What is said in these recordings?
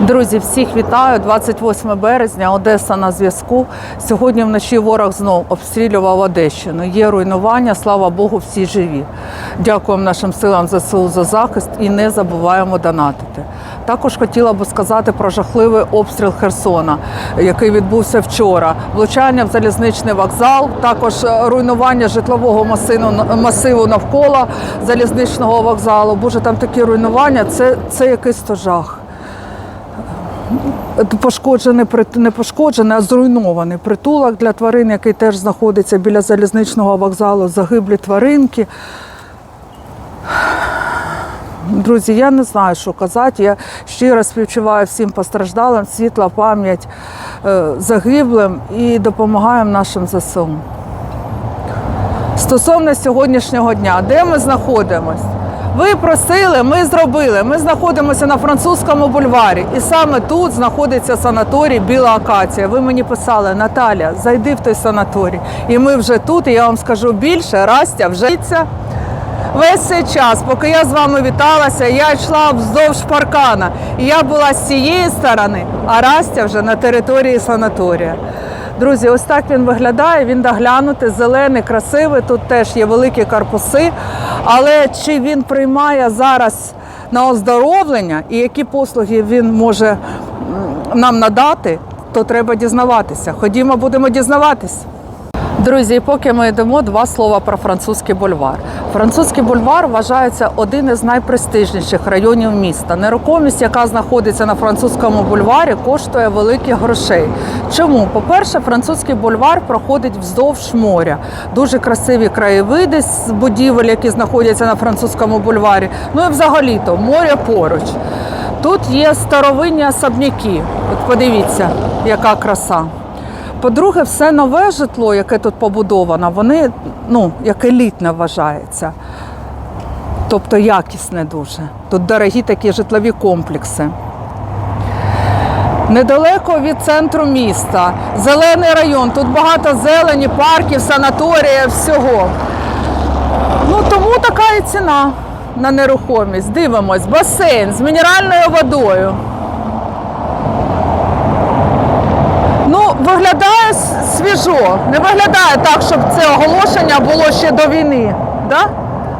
Друзі, всіх вітаю. 28 березня, Одеса на зв'язку. Сьогодні вночі ворог знов обстрілював Одещину. Є руйнування, слава Богу, всі живі. Дякуємо нашим силам ЗСУ за захист і не забуваємо донатити. Також хотіла би сказати про жахливий обстріл Херсона, який відбувся вчора. Влучання в залізничний вокзал, також е, руйнування житлового масиву, масиву навколо залізничного вокзалу. Боже, там такі руйнування. Це, це якийсь то жах пошкоджений, не пошкоджений, а зруйнований притулок для тварин, який теж знаходиться біля залізничного вокзалу, загиблі тваринки. Друзі, я не знаю, що казати. Я щиро співчуваю всім постраждалим, світла пам'ять е, загиблим і допомагаємо нашим ЗСУ. Стосовно сьогоднішнього дня, де ми знаходимось? Ви просили, ми зробили. Ми знаходимося на французькому бульварі, і саме тут знаходиться санаторій Біла Акація. Ви мені писали, Наталя, зайди в той санаторій. І ми вже тут, і я вам скажу більше, Растя вже. Весь цей час, поки я з вами віталася, я йшла вздовж паркана. І я була з цієї сторони, а Растя вже на території санаторія. Друзі, ось так він виглядає. Він доглянутий, зелений, красивий. Тут теж є великі корпуси. Але чи він приймає зараз на оздоровлення і які послуги він може нам надати, то треба дізнаватися. Ходімо, будемо дізнаватись. Друзі, поки ми йдемо, два слова про французький бульвар. Французький бульвар вважається один із найпрестижніших районів міста. Нерухомість, яка знаходиться на французькому бульварі, коштує великих грошей. Чому? По-перше, французький бульвар проходить вздовж моря. Дуже красиві краєвиди з будівель, які знаходяться на французькому бульварі. Ну і взагалі-то море поруч. Тут є старовинні особняки. От подивіться, яка краса. По-друге, все нове житло, яке тут побудовано, вони ну, як елітне вважається. Тобто якісне дуже. Тут дорогі такі житлові комплекси. Недалеко від центру міста, зелений район, тут багато зелені, парків, санаторія, всього. Ну тому така і ціна на нерухомість. Дивимось, басейн з мінеральною водою. Ну, виглядає свіжо. Не виглядає так, щоб це оголошення було ще до війни. Да?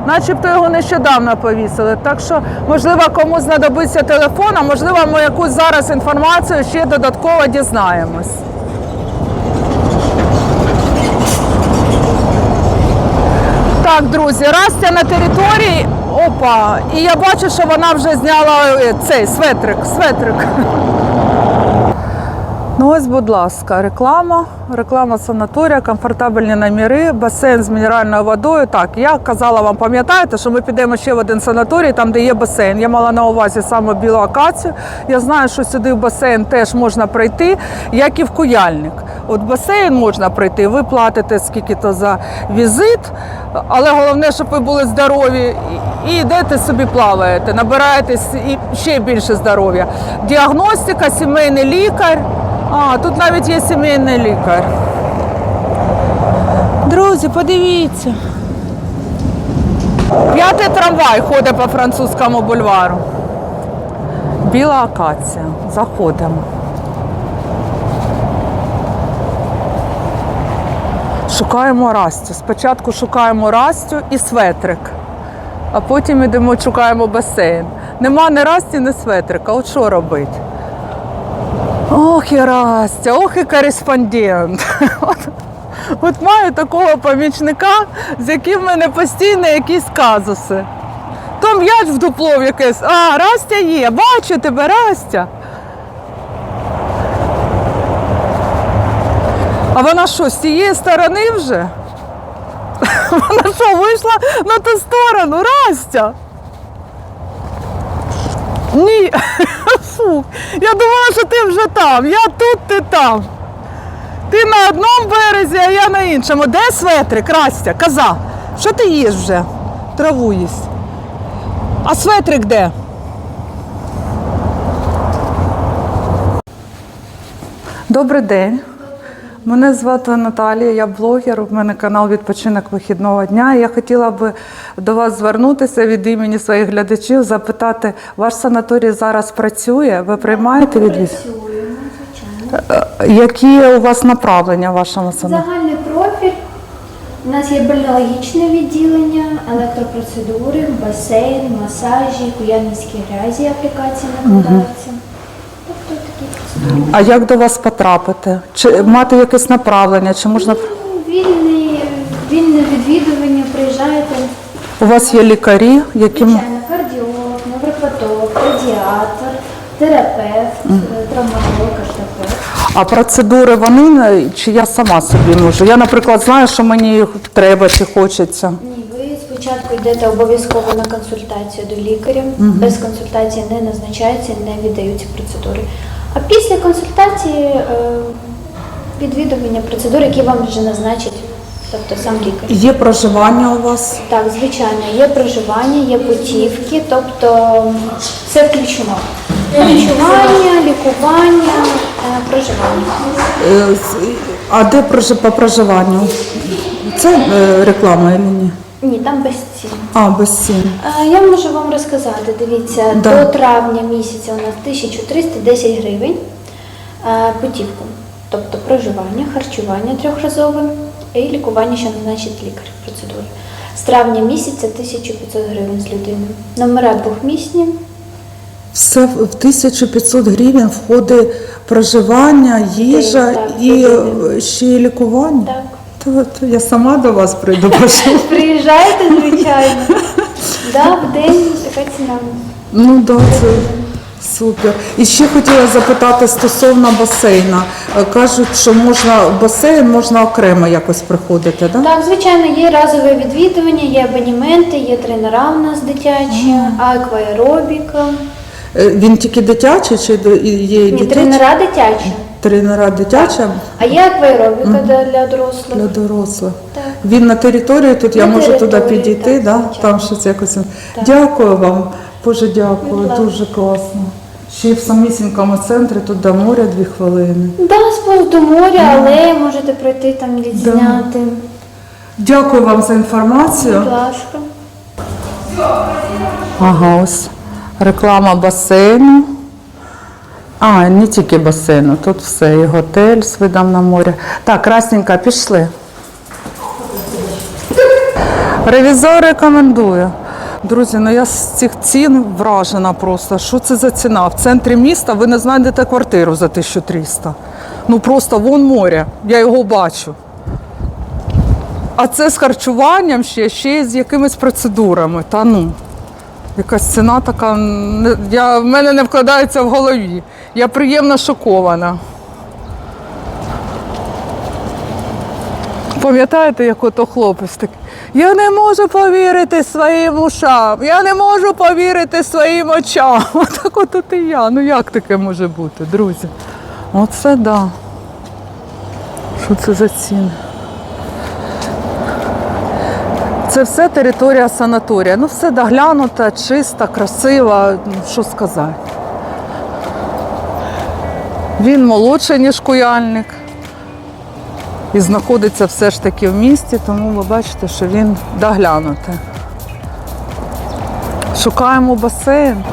Начебто його нещодавно повісили. Так що, можливо, комусь знадобиться телефон, а можливо, ми якусь зараз інформацію ще додатково дізнаємось. Так, друзі, Растя на території. Опа, і я бачу, що вона вже зняла е, цей светрик. светрик. Ну ось, будь ласка, реклама, реклама санаторія, комфортабельні наміри, басейн з мінеральною водою. Так, я казала вам, пам'ятаєте, що ми підемо ще в один санаторій, там, де є басейн. Я мала на увазі саме білу акацію. Я знаю, що сюди в басейн теж можна прийти, як і в куяльник. От басейн можна прийти, ви платите скільки то за візит, але головне, щоб ви були здорові і йдете собі плаваєте, набираєтесь і ще більше здоров'я. Діагностика, сімейний лікар. А, тут навіть є сімейний лікар. Друзі, подивіться. П'ятий трамвай ходить по французькому бульвару. Біла акація. Заходимо. Шукаємо Растю. Спочатку шукаємо Растю і светрик, а потім йдемо, шукаємо басейн. Нема ні Расті, ні светрика. От що робити? Ох, і Растя, ох і кореспондент. От, от маю такого помічника, з яким в мене постійно якісь казуси. То м'яч в дупло в якесь. А, Растя є, бачу тебе, Растя. А вона що, з цієї сторони вже? Вона що, вийшла на ту сторону, Растя? Ні. Фу. Я думала, що ти вже там. Я тут, ти там. Ти на одному березі, а я на іншому. Де светрик, Растя? Каза, що ти їш вже? Траву їсть. А светрик де? Добрий день. Мене звати Наталія, я блогер. У мене канал Відпочинок вихідного дня. Я хотіла би до вас звернутися від імені своїх глядачів, запитати, ваш санаторій зараз працює? Ви приймаєте звичайно. Е, Які у вас направлення в вашому санаторії? Загальний профіль. У нас є бальнеологічне відділення, електропроцедури, басейн, масажі, куяльницькі грязі, аплікації накладаються. Тобто такі процедури. А як до вас потрапити? Чи мати якесь направлення? Чи можна Ну, Вільне, вільне відвідування, приїжджаєте, у вас є лікарі, які звичайно, кардіолог, невропатолог, педіатр, терапевт, травматолог, ортопед. а процедури вони чи я сама собі можу? Я, наприклад, знаю, що мені їх треба чи хочеться. Ні, ви спочатку йдете обов'язково на консультацію до лікаря. Без консультації не назначаються, не віддаються процедури. А після консультації е, відвідування процедур, які вам вже назначить, тобто сам лікар. Є проживання у вас? Так, звичайно, є проживання, є путівки, тобто все включено. Харчування, лікування, е, проживання. Е, А де прожи- по проживанню? Це е, реклама чи ні? Ні, там без цін. А, без цін. Е, Я можу вам розказати. Дивіться, Да. до травня місяця у нас 1310 гривень е, путівку, тобто проживання, харчування трьохразове і лікування, що назначить лікар процедури. З травня місяця 1500 гривень з людини. Номера двохмісні. Все в в 1500 гривень входить проживання, їжа Так, і так. е, ще й лікування. Так. То, то я сама до вас прийду, прошу. Приїжджайте, звичайно. Да, в день така ціна. Ну да, це супер. І ще хотіла запитати стосовно басейна. Е, Кажуть, що можна в басейн можна окремо якось приходити, да? Так, звичайно, є разове відвідування, є абонементи, є тренера у нас дитячі, акваеробіка. Е, Він тільки дитячий чи є і Ні, дитячий? тренера дитячі. Тренера дитяча А є акваеробіка для, для дорослих. для дорослих. Так. Він на території тут, я На можу туди території, підійти, так, да? звичайно. там щось якось. Дякую вам, Боже, дякую, Будь ласка. дуже класно. Ще в самісінькому центрі, тут до моря дві хвилини. Да, сповз до моря, але можете пройти там відзняти. Дякую вам за інформацію. Будь ласка. Ага, ось реклама басейну. А, не тільки басейну, тут все, і готель з видом на море. Так, красненька, пішли. Ревізор рекомендує. Друзі, ну я з цих цін вражена просто. Що це за ціна? В центрі міста ви не знайдете квартиру за 1300. Ну просто вон море, я його бачу. А це з харчуванням ще, ще з якимись процедурами. Та ну. Якась ціна така, я, в мене не вкладається в голові. Я приємно шокована. Пам'ятаєте, як ото хлопець такий? Я не можу повірити своїм ушам, я не можу повірити своїм очам. Отак от от і я. Ну як таке може бути, друзі? Оце да. Що це за ціни? Це все територія санаторія. Ну, все доглянута, чиста, красива. Ну, що сказати. Він молодший, ніж куяльник. І знаходиться все ж таки в місті, тому ви бачите, що він доглянутий. Шукаємо басейн.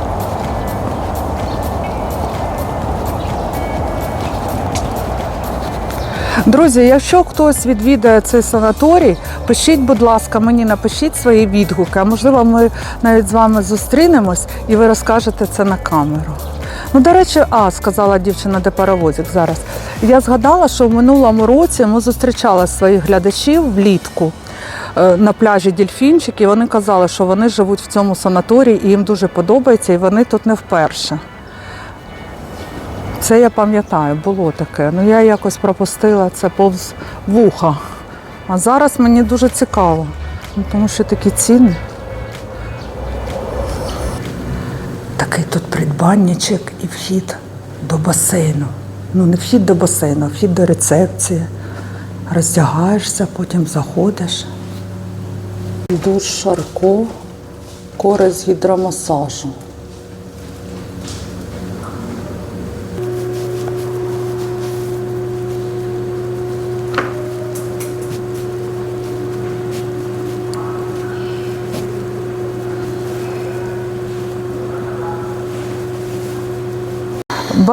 Друзі, якщо хтось відвідає цей санаторій, пишіть, будь ласка, мені напишіть свої відгуки. А можливо, ми навіть з вами зустрінемось і ви розкажете це на камеру. Ну, до речі, а сказала дівчина, де паровозик зараз. Я згадала, що в минулому році ми зустрічали своїх глядачів влітку е, на пляжі Дільфінчик, і вони казали, що вони живуть в цьому санаторії і їм дуже подобається, і вони тут не вперше. Це я пам'ятаю, було таке. Ну я якось пропустила це повз вуха. А зараз мені дуже цікаво, ну, тому що такі ціни. Такий тут придбанничок і вхід до басейну. Ну, не вхід до басейну, а вхід до рецепції. Роздягаєшся, потім заходиш. Душ Шарко, користь гідромасажу.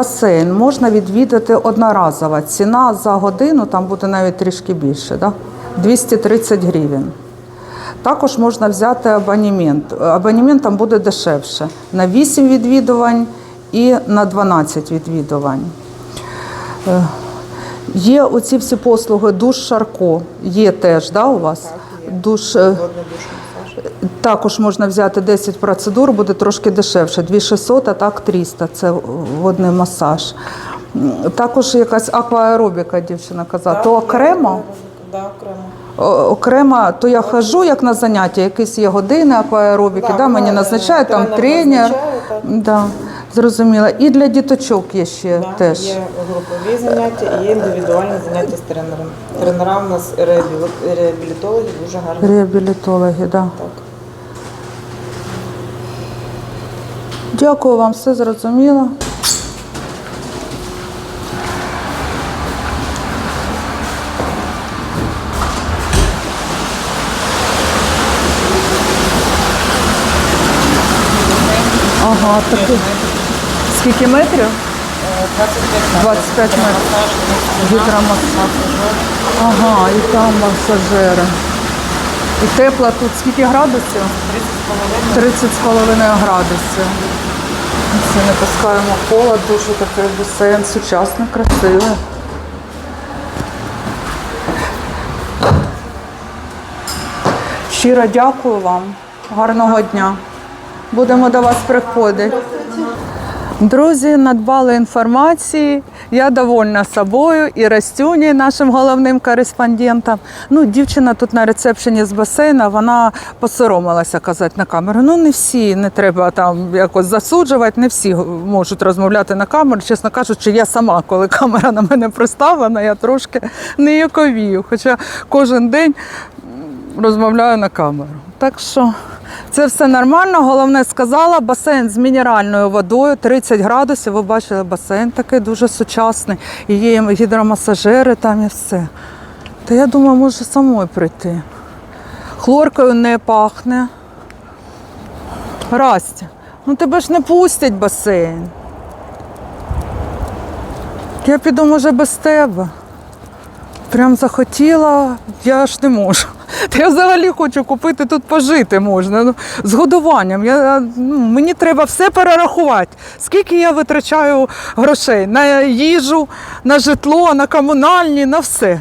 Басейн можна відвідати одноразово. Ціна за годину там буде навіть трішки більше, да? 230 гривень. Також можна взяти абонемент. Абонемент там буде дешевше на 8 відвідувань і на 12 відвідувань. Е, Є оці всі послуги, душ Шарко. Є теж, да, у вас? Душ, е, також можна взяти 10 процедур, буде трошки дешевше. 2600, а так 300. Це водний масаж. Також якась акваеробіка, дівчина казала. То окремо? Да, окремо. Окремо, то я хожу як на заняття, якісь є години акваеробіки, да, Да, мені назначають там тренер тренер. Да, зрозуміла. І для діточок є ще Да, теж. Є групові заняття і є індивідуальні заняття з тренером. Тренера у нас реабілі- реабілітологи дуже гарні. Реабілітологи, да. Так. Дякую вам, все зрозуміло. Ага, такі. Скільки метрів? 25 25 метрів. Гідромасаж. Ага, і там масажери. І тепло тут скільки градусів? 30 з половиною градусів. Це не пускаємо кола, дуже такий басейн, сучасний, красивий. Щиро дякую вам. Гарного дня. Будемо до вас приходити. Друзі, надбали інформації. Я довольна собою і Растюні, нашим головним кореспондентом. Ну, дівчина тут на рецепшені з басейна, вона посоромилася казати на камеру. Ну, не всі, не треба там якось засуджувати, не всі можуть розмовляти на камеру. Чесно кажучи, я сама, коли камера на мене приставлена, я трошки неяковію. Хоча кожен день розмовляю на камеру. Так що це все нормально. Головне сказала, басейн з мінеральною водою, 30 градусів. Ви бачили, басейн такий дуже сучасний. І є гідромасажери там і все. Та я думаю, може самою прийти. Хлоркою не пахне. Растя, ну тебе ж не пустять басейн. Я піду, може, без тебе. Прям захотіла, я ж не можу. Та я взагалі хочу купити тут пожити можна. Ну, з годуванням. Я, ну, мені треба все перерахувати. Скільки я витрачаю грошей на їжу, на житло, на комунальні, на все.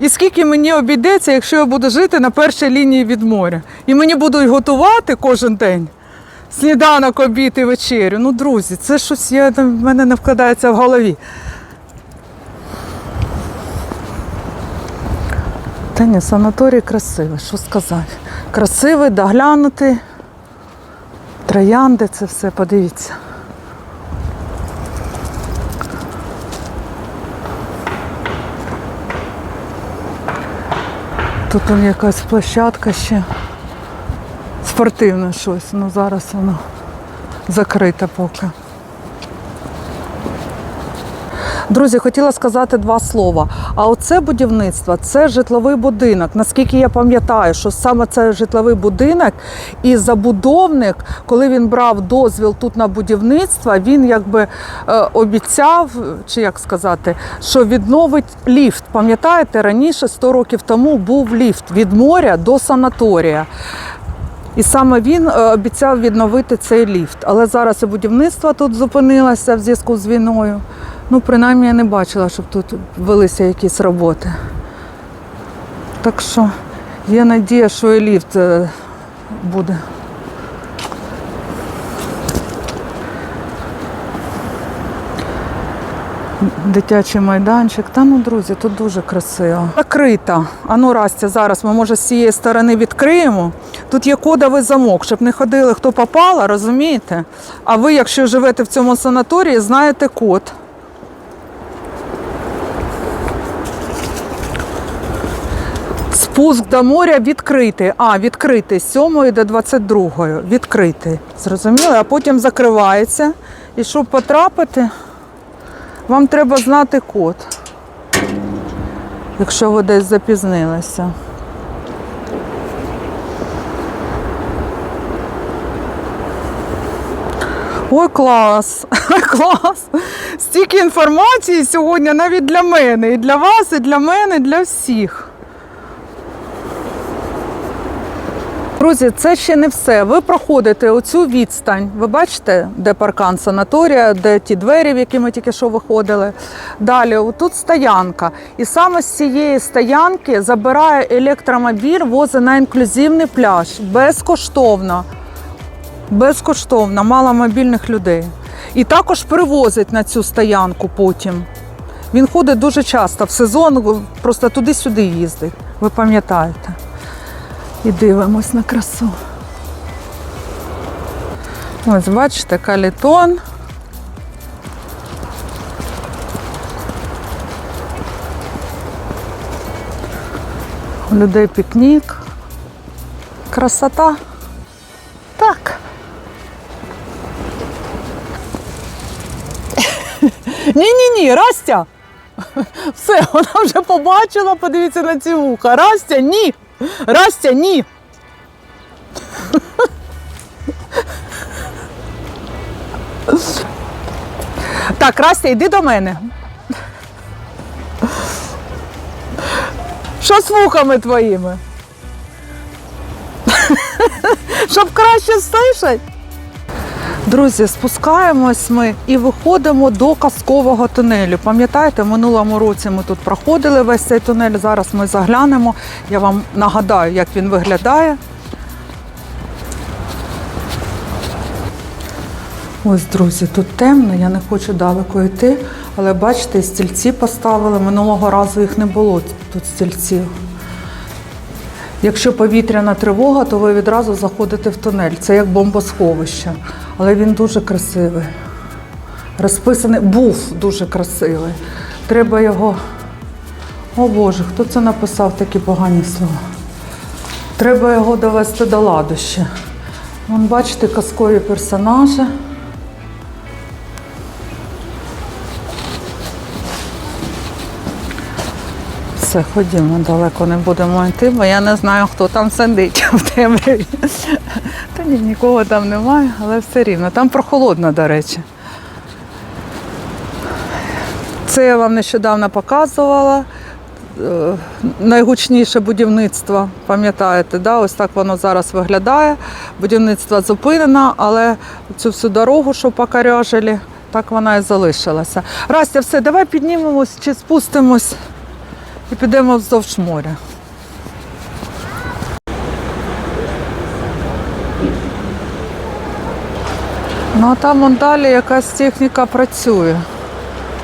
І скільки мені обійдеться, якщо я буду жити на першій лінії від моря. І мені будуть готувати кожен день. Сніданок, обід і вечерю. Ну, друзі, це щось в мене не вкладається в голові. Та ні, санаторій красивий, що сказати. Красивий, доглянутий. Троянди, це все, подивіться. Тут он якась площадка ще. Спортивне щось, ну зараз воно закрите поки. Друзі, хотіла сказати два слова. А оце будівництво це житловий будинок. Наскільки я пам'ятаю, що саме це житловий будинок, і забудовник, коли він брав дозвіл тут на будівництво, він якби е, обіцяв, чи як сказати, що відновить ліфт. Пам'ятаєте, раніше 100 років тому був ліфт від моря до санаторія. І саме він е, обіцяв відновити цей ліфт. Але зараз і будівництво тут зупинилося в зв'язку з війною. Ну, принаймні, я не бачила, щоб тут велися якісь роботи. Так що є надія, що і ліфт е, буде. Дитячий майданчик. Та ну, друзі, тут дуже красиво. Закрита. А ну, Растя, зараз ми може з цієї сторони відкриємо. Тут є кодовий замок, щоб не ходили, хто попала, розумієте? А ви, якщо живете в цьому санаторії, знаєте код. Спуск до моря відкритий. А, відкритий з 7 до 22. Відкритий. Зрозуміли? А потім закривається. І щоб потрапити, вам треба знати код. Якщо ви десь запізнилися. Ой, клас! клас! Стільки інформації сьогодні навіть для мене. І для вас, і для мене, і для всіх. Друзі, це ще не все. Ви проходите оцю відстань. Ви бачите, де паркан санаторія, де ті двері, в які ми тільки що виходили. Далі, тут стоянка. І саме з цієї стоянки забирає електромобіль, возить на інклюзивний пляж безкоштовно. Безкоштовно, мало мобільних людей. І також привозить на цю стоянку потім. Він ходить дуже часто в сезон, просто туди-сюди їздить. Ви пам'ятаєте. І дивимось на красу. Ось, бачите, калітон. У людей пікнік. Красота. Так. Ні-ні-ні, Растя. Все, вона вже побачила, подивіться на ці вуха. Растя, ні. Растя, ні. Так, Растя, йди до мене. Що з вухами твоїми? Щоб краще слышать. Друзі, спускаємось ми і виходимо до казкового тунелю. Пам'ятаєте, в минулому році ми тут проходили весь цей тунель. Зараз ми заглянемо. Я вам нагадаю, як він виглядає. Ось, друзі, тут темно, я не хочу далеко йти, але бачите, стільці поставили. Минулого разу їх не було тут стільців. Якщо повітряна тривога, то ви відразу заходите в тунель. Це як бомбосховище. Але він дуже красивий. Розписаний, був дуже красивий. Треба його. О Боже, хто це написав такі погані слова? Треба його довести до ладу ще. Вон, бачите, казкові персонажі. Все, ходімо, далеко не будемо йти, бо я не знаю, хто там сидить в темряві. Та ні, нікого там немає, але все рівно. Там прохолодно, до речі. Це я вам нещодавно показувала. Е, Найгучніше будівництво, пам'ятаєте, да? ось так воно зараз виглядає. Будівництво зупинено, але цю всю дорогу, що покоряжили, так вона і залишилася. Растя, все, давай піднімемось чи спустимось і підемо вздовж моря. Ну а там вон далі якась техніка працює.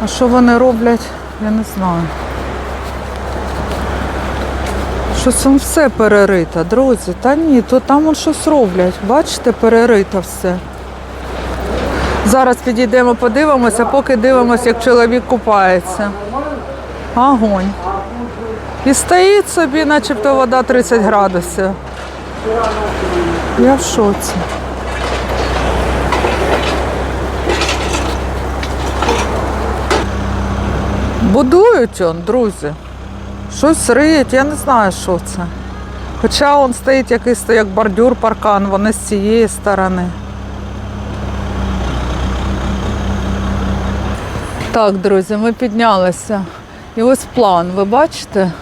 А що вони роблять, я не знаю. Щось там все перерито, друзі. Та ні, то там он щось роблять. Бачите, перерито все. Зараз підійдемо, подивимося, поки дивимося, як чоловік купається. Огонь. І стоїть собі, начебто вода 30 градусів. Я в шоці. Будують он, друзі. Щось риють, я не знаю, що це. Хоча он стоїть якийсь як бордюр, паркан, вони з цієї сторони. Так, друзі, ми піднялися. І ось план, ви бачите?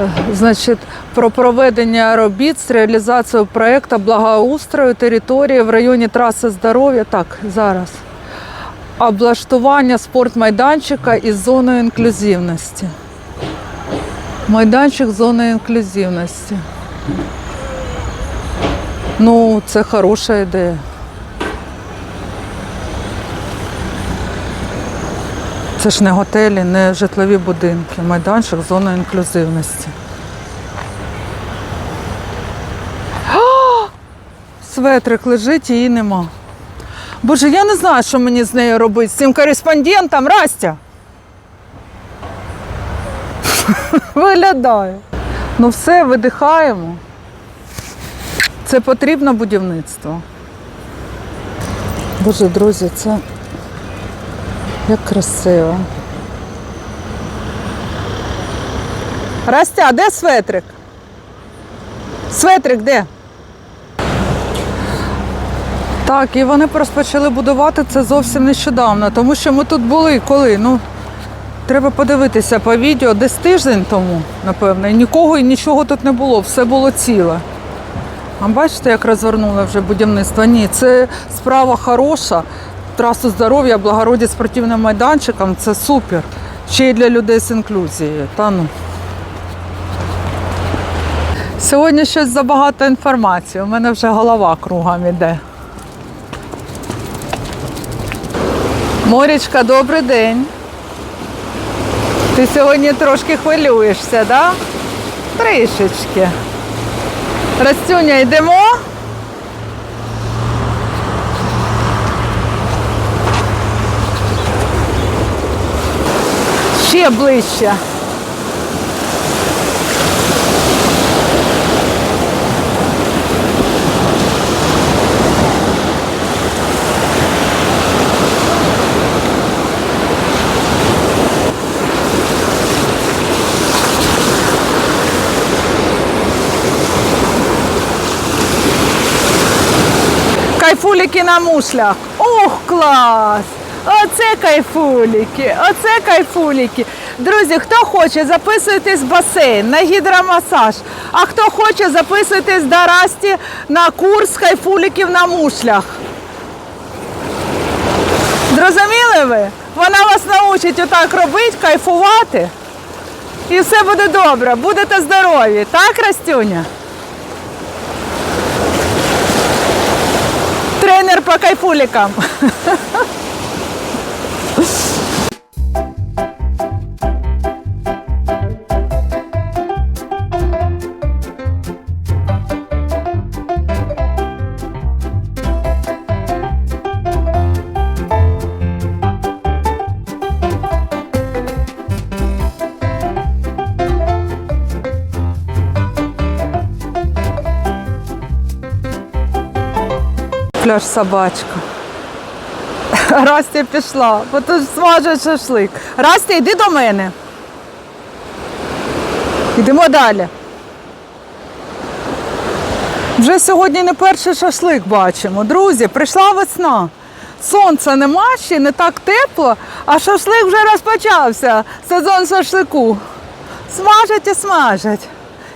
Е, Значить, про проведення робіт з реалізацією проєкту благоустрою території в районі траси здоров'я. Так, зараз. Облаштування спортмайданчика із зоною інклюзивності. Майданчик з зоною інклюзивності. Ну, це хороша ідея. Це ж не готелі, не житлові будинки, майданчик з зоною інклюзивності. А! Светрик лежить, її нема. Боже, я не знаю, що мені з нею робити, з цим кореспондентом, Растя. Виглядає. Ну все, видихаємо. Це потрібно будівництво. Боже, друзі, це як красиво. Растя, де светрик? Светрик де? Так, і вони розпочали будувати це зовсім нещодавно, тому що ми тут були коли. Ну, треба подивитися по відео десь тиждень тому, напевно, і нікого і нічого тут не було, все було ціле. А бачите, як розвернули вже будівництво? Ні, це справа хороша. Трасу здоров'я, благороді спортивним майданчиком це супер. Ще й для людей з інклюзією. Та ну. Сьогодні щось забагато інформації. У мене вже голова кругом іде. Морічка, добрий день. Ти сьогодні трошки хвилюєшся, да? Трішечки. Растюня, йдемо? Ще ближче. Кайфуліки на мушлях. Ох, клас! Оце кайфуліки, оце кайфуліки. Друзі, хто хоче, записуйтесь в басейн на гідромасаж. А хто хоче, записуйтесь до Расті на курс кайфуліків на мушлях. Зрозуміли ви? Вона вас научить отак робити, кайфувати. І все буде добре, будете здорові. Так, Растюня? Тренер по кайфуликам. Пляж собачка. Растя пішла, бо тут смажать шашлик. Растя, йди до мене. Йдемо далі. Вже сьогодні не перший шашлик бачимо. Друзі, прийшла весна. Сонця нема ще, не так тепло, а шашлик вже розпочався. Сезон шашлику. Смажать і смажать.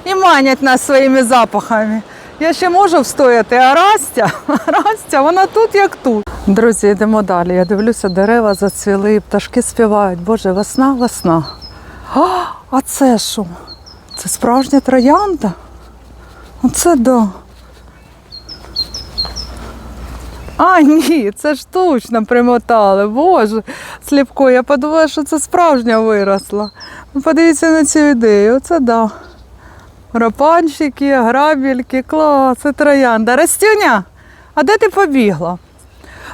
І манять нас своїми запахами. Я ще можу встояти, а Растя, Растя, вона тут як тут. Друзі, йдемо далі. Я дивлюся, дерева зацвіли, пташки співають. Боже, весна, весна. А, а це що? Це справжня троянда? Оце да. А, ні, це штучно примотали. Боже, сліпко, я подумала, що це справжня виросла. Ну, подивіться на цю ідею, оце да. Рапанчики, грабельки, клас, троянда. Растюня, а де ти побігла?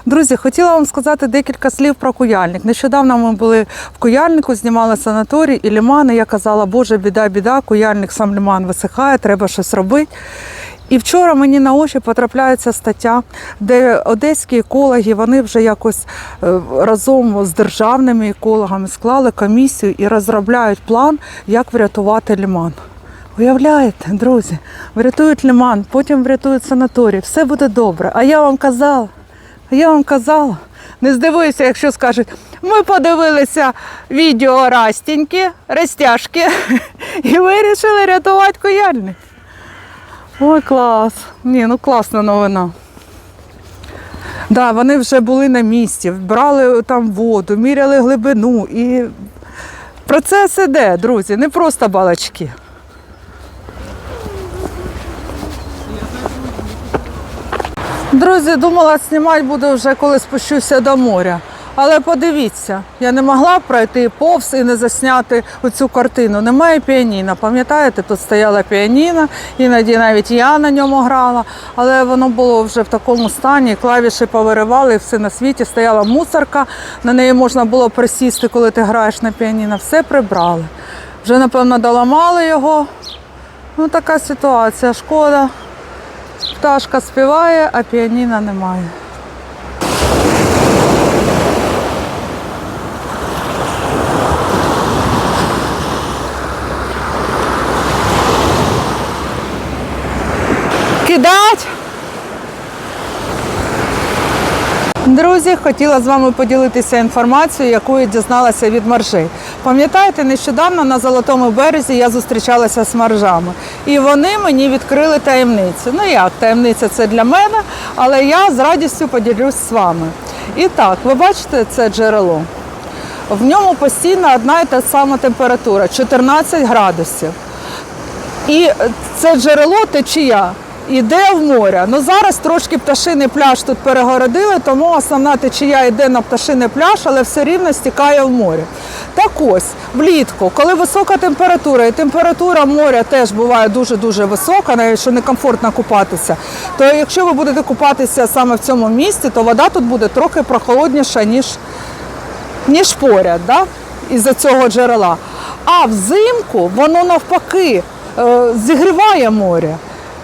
Друзі, хотіла вам сказати декілька слів про куяльник. Нещодавно ми були в куяльнику, знімали санаторій і лімани. Я казала, боже, біда, біда, куяльник сам ліман висихає, треба щось робити. І вчора мені на очі потрапляється стаття, де одеські екологи вони вже якось е, разом з державними екологами склали комісію і розробляють план, як врятувати ліман. Уявляєте, друзі, врятують лиман, потім врятують санаторій, все буде добре. А я вам казала, я вам казала, не здивуюся, якщо скажуть, ми подивилися відео Растіньки, Растяшки і вирішили рятувати кояльник. Ой, клас. Ні, ну класна новина. Да, вони вже були на місці, брали там воду, міряли глибину і процес іде, друзі, не просто балачки. Друзі, думала, знімати буду вже коли спущуся до моря. Але подивіться, я не могла пройти повз і не засняти оцю картину. Немає піаніна. Пам'ятаєте, тут стояла піаніна, іноді навіть я на ньому грала, але воно було вже в такому стані, клавіші повиривали, все на світі стояла мусорка, на неї можна було присісти, коли ти граєш на піаніно. Все прибрали. Вже, напевно, доламали його. Ну, така ситуація. Шкода. Пташка співає, а піаніна немає. Кидать. друзі, хотіла з вами поділитися інформацією, яку я дізналася від маржей. Пам'ятаєте, нещодавно на Золотому березі я зустрічалася з маржами, і вони мені відкрили таємницю. Ну як таємниця це для мене, але я з радістю поділюсь з вами. І так, ви бачите це джерело. В ньому постійно одна і та сама температура 14 градусів. І це джерело течія йде в море. Ну зараз трошки пташиний пляж тут перегородили, тому основна течія йде на пташиний пляж, але все рівно стікає в море. Так ось, влітку, коли висока температура, і температура моря теж буває дуже-дуже висока, навіть що некомфортно купатися, то якщо ви будете купатися саме в цьому місці, то вода тут буде трохи прохолодніша, ніж ніж поряд, да? із-за цього джерела. А взимку воно навпаки е, зігріває море.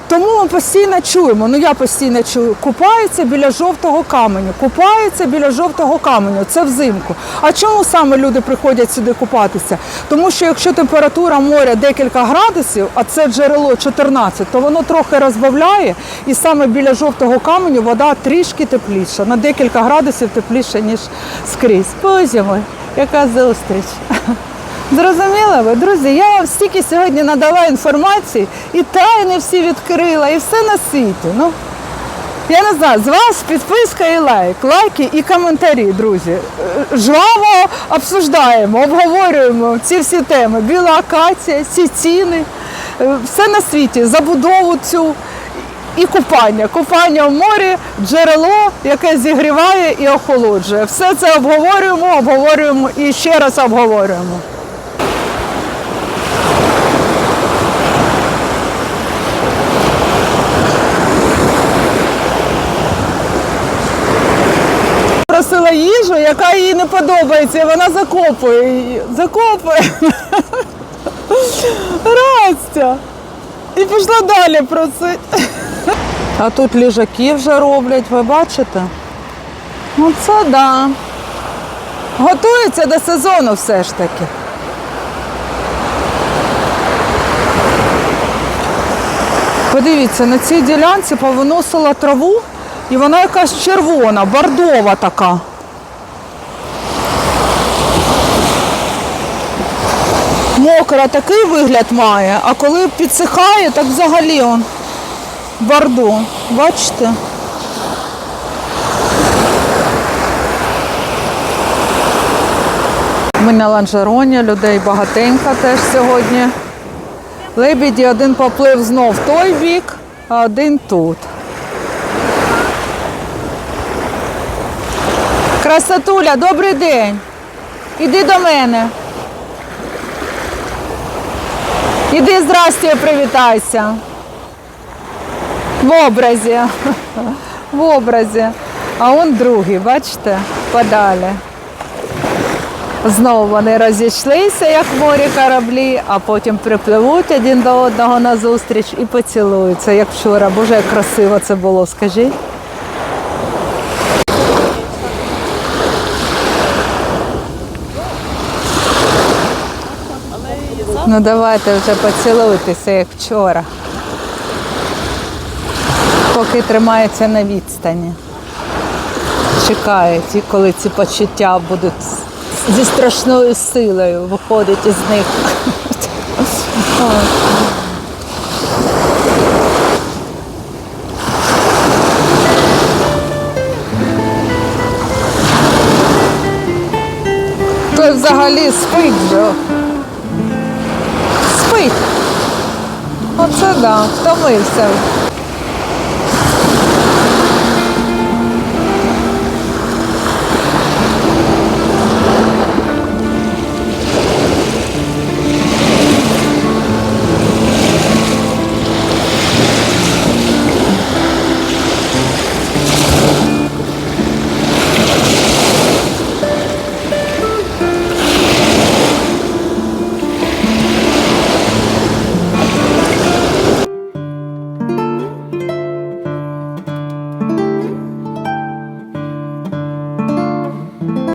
Тому ми постійно чуємо, ну я постійно чую, купаються біля жовтого каменю, купаються біля жовтого каменю, це взимку. А чому саме люди приходять сюди купатися? Тому що якщо температура моря декілька градусів, а це джерело 14, то воно трохи розбавляє, і саме біля жовтого каменю вода трішки тепліша, на декілька градусів тепліша, ніж скрізь. Мой, яка зустріч. Зрозуміли ви, друзі, я вам стільки сьогодні надала інформації, і тайни всі відкрила, і все на світі. Ну, я не знаю, з вас підписка і лайк, лайки і коментарі, друзі. Е, Жваво обсуждаємо, обговорюємо ці всі теми. Біла акація, ці ціни, е, все на світі, забудову цю і купання. Купання в морі, джерело, яке зігріває і охолоджує. Все це обговорюємо, обговорюємо і ще раз обговорюємо. Просила їжу, яка їй не подобається, і вона закопує її. Закопує. Растя. І пішла далі просити. А тут ліжаки вже роблять, ви бачите? Ну це да. Готується до сезону все ж таки. Подивіться, на цій ділянці повиносила траву, і вона якась червона, бордова така. Мокра такий вигляд має, а коли підсихає, так взагалі он бордо. Бачите? Ми на ланжероні, людей багатенько теж сьогодні. Лебіді один поплив знов той бік, а один тут. Красотуля, добрий день. Іди до мене. Іди здрасте, привітайся. В образі. В образі. А он другий, бачите, подалі. Знову вони розійшлися, як морі кораблі, а потім припливуть один до одного на зустріч і поцілуються, як вчора. Боже, як красиво це було, скажіть. Ну давайте вже поцілуйтеся, як вчора. Поки тримаються на відстані. Чекають, і коли ці почуття будуть зі страшною силою виходить із них. Той взагалі спить вже. Да, втомився.